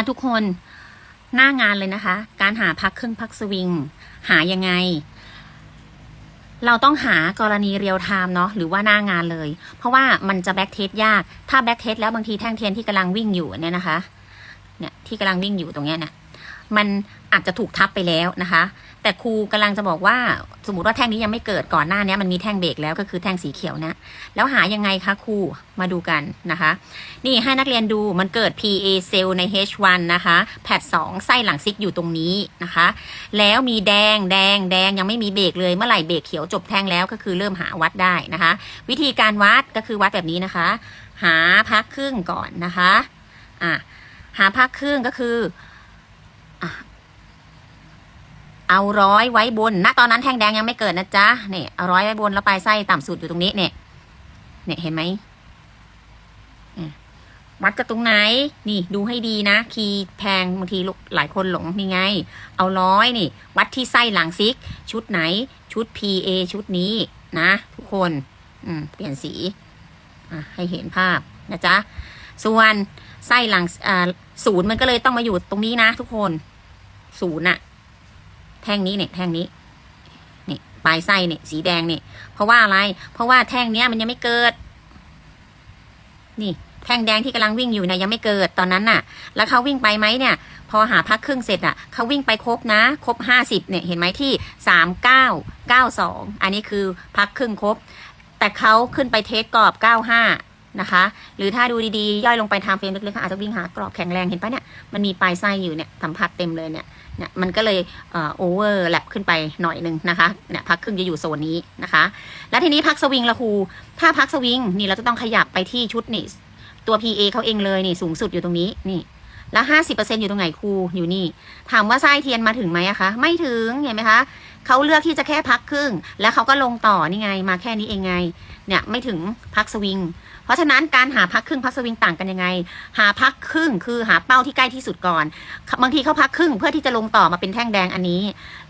ะทุกคนหน้างานเลยนะคะ การหาพักครึ่งพักสวิง หายังไง เราต้องหากรณีเรียลไทม์เนาะหรือว่าหน้างานเลย เพราะว่ามันจะแบ็กเทสยาก ถ้าแบ็กเทสแล้วบางทีแท่งเทียนที่กำลังวิ่งอยู่เนี่ยนะคะ เนี่ยที่กำลังวิ่งอยู่ตรงเนี้ยเนี่ย มันอาจจะถูกทับไปแล้วนะคะ แต่ครูกำลังจะบอกว่า สมมติว่าแท่งนี้ยังไม่เกิดก่อนหน้านี้มันมีแท่งเบรกแล้วก็คือแท่งสีเขียวนะ แล้วหายังไงคะครูมาดูกันนะคะ นี่ให้นักเรียนดูมันเกิด PA cell ใน H1 นะคะแพท2ไส้หลังซิกอยู่ตรงนี้นะคะ แล้วมีแดงแดงแดงยังไม่มีเบรกเลยเมื่อไหร่เบรกเขียวจบแท่งแล้วก็คือเริ่มหาวัดได้นะคะ วิธีการวัดก็คือวัดแบบนี้นะคะ หาพักครึ่งก่อนนะคะอะหาพักครึ่งก็คือะ เอาร้อยไว้บนณตอนนั้นแท่งแดงยังไม่เกิดนะจ๊ะเนี่ยเอาร้อยไว้บนแล้วปลายไส้ต่ำสุดอยู่ตรงนี้เนี่ยเนี่ยเห็นไหมวัดจากตรงไหน นี่ดูให้ดีนะ คีย์แพงบางทีลูกหลายคนหลงนี่ไง เอาร้อยนี่ วัดที่ไส้หลังซิก ชุดไหน ชุด PA ชุดนี้นะ ทุกคน อืม เปลี่ยนสี อะ ให้เห็นภาพนะจ๊ะ ส่วนไส้หลังอ่าศูนย์มันก็เลยต้องมาอยู่ตรงนี้นะทุกคน ศูนย์อะ แท่งนี้เนี่ยแท่งนี้นี่ปลายไส้เนี่ยสีแดงเนี่ยเพราะว่าอะไร เพราะว่าแท่งเนี้ยมันยังไม่เกิด นี่แท่งแดงที่กำลังวิ่งอยู่เนี่ยยังไม่เกิดตอนนั้นน่ะ แล้วเขาวิ่งไปไหมเนี่ย พอหาพักครึ่งเสร็จอะเขาวิ่งไปครบนะ ครบห้าสิบเนี่ยเห็นไหมที่สามเก้าเก้าสองอันนี้คือพักครึ่งครบ แต่เขาขึ้นไปเทสกรอบเก้าห้า นะคะ หรือถ้าดูดีๆ ย่อยลงไปทำเฟรมเล็กๆอาจจะวิ่งหากรอบแข็งแรงเห็นปะเนี่ยมันมีปลายไส้อยู่เนี่ยสัมผัสเต็มเลยเนี่ยเนี่ยมันก็เลยเอ่อโอเวอร์แลปขึ้นไปหน่อยหนึ่งนะคะเนี่ยพักครึ่งจะอยู่โซนนี้นะคะ แล้วทีนี้พักสวิงละครูถ้าพักสวิงนี่เราจะต้องขยับไปที่ชุดนี่ตัว PA เขาเองเลยนี่สูงสุดอยู่ตรงนี้นี่แล้วห้าสิบเปอร์เซ็นอยู่ตรงไหนครูอยู่นี่ ถามว่าไส้เทียนมาถึงไหมอะคะ ไม่ถึงเห็นไหมคะ เขาเลือกที่จะแค่พักครึ่ง แล้วเขาก็ลงต่อนี่ไง มาแค่นี้เองไง เนี่ยไม่ถึงพักสวิง เพราะฉะนั้นการหาพักครึ่งพักสวิงต่างกันยังไง หาพักครึ่งคือหาเป้าที่ใกล้ที่สุดก่อน บางทีเขาพักครึ่งเพื่อที่จะลงต่อมาเป็นแท่งแดงอันนี้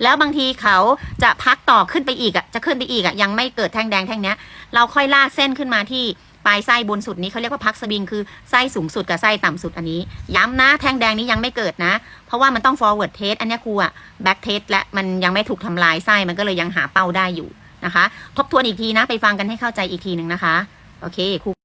แล้วบางทีเขาจะพักต่อขึ้นไปอีกอะจะขึ้นไปอีกอะยังไม่เกิดแท่งแดงแท่งเนี้ยเราค่อยลากเส้นขึ้นมาที่ ปลายไส้บนสุดนี้เขาเรียกว่าพักสวิงคือไส้สูงสุดกับไส้ต่ำสุดอันนี้ ย้ำนะแท่งแดงนี้ยังไม่เกิดนะ เพราะว่ามันต้อง forward test อันนี้ครูอะ back test และมันยังไม่ถูกทำลายไส้มันก็เลยยังหาเป้าได้อยู่นะคะ ทบทวนอีกทีนะไปฟังกันให้เข้าใจอีกทีหนึ่งนะคะ โอเคครู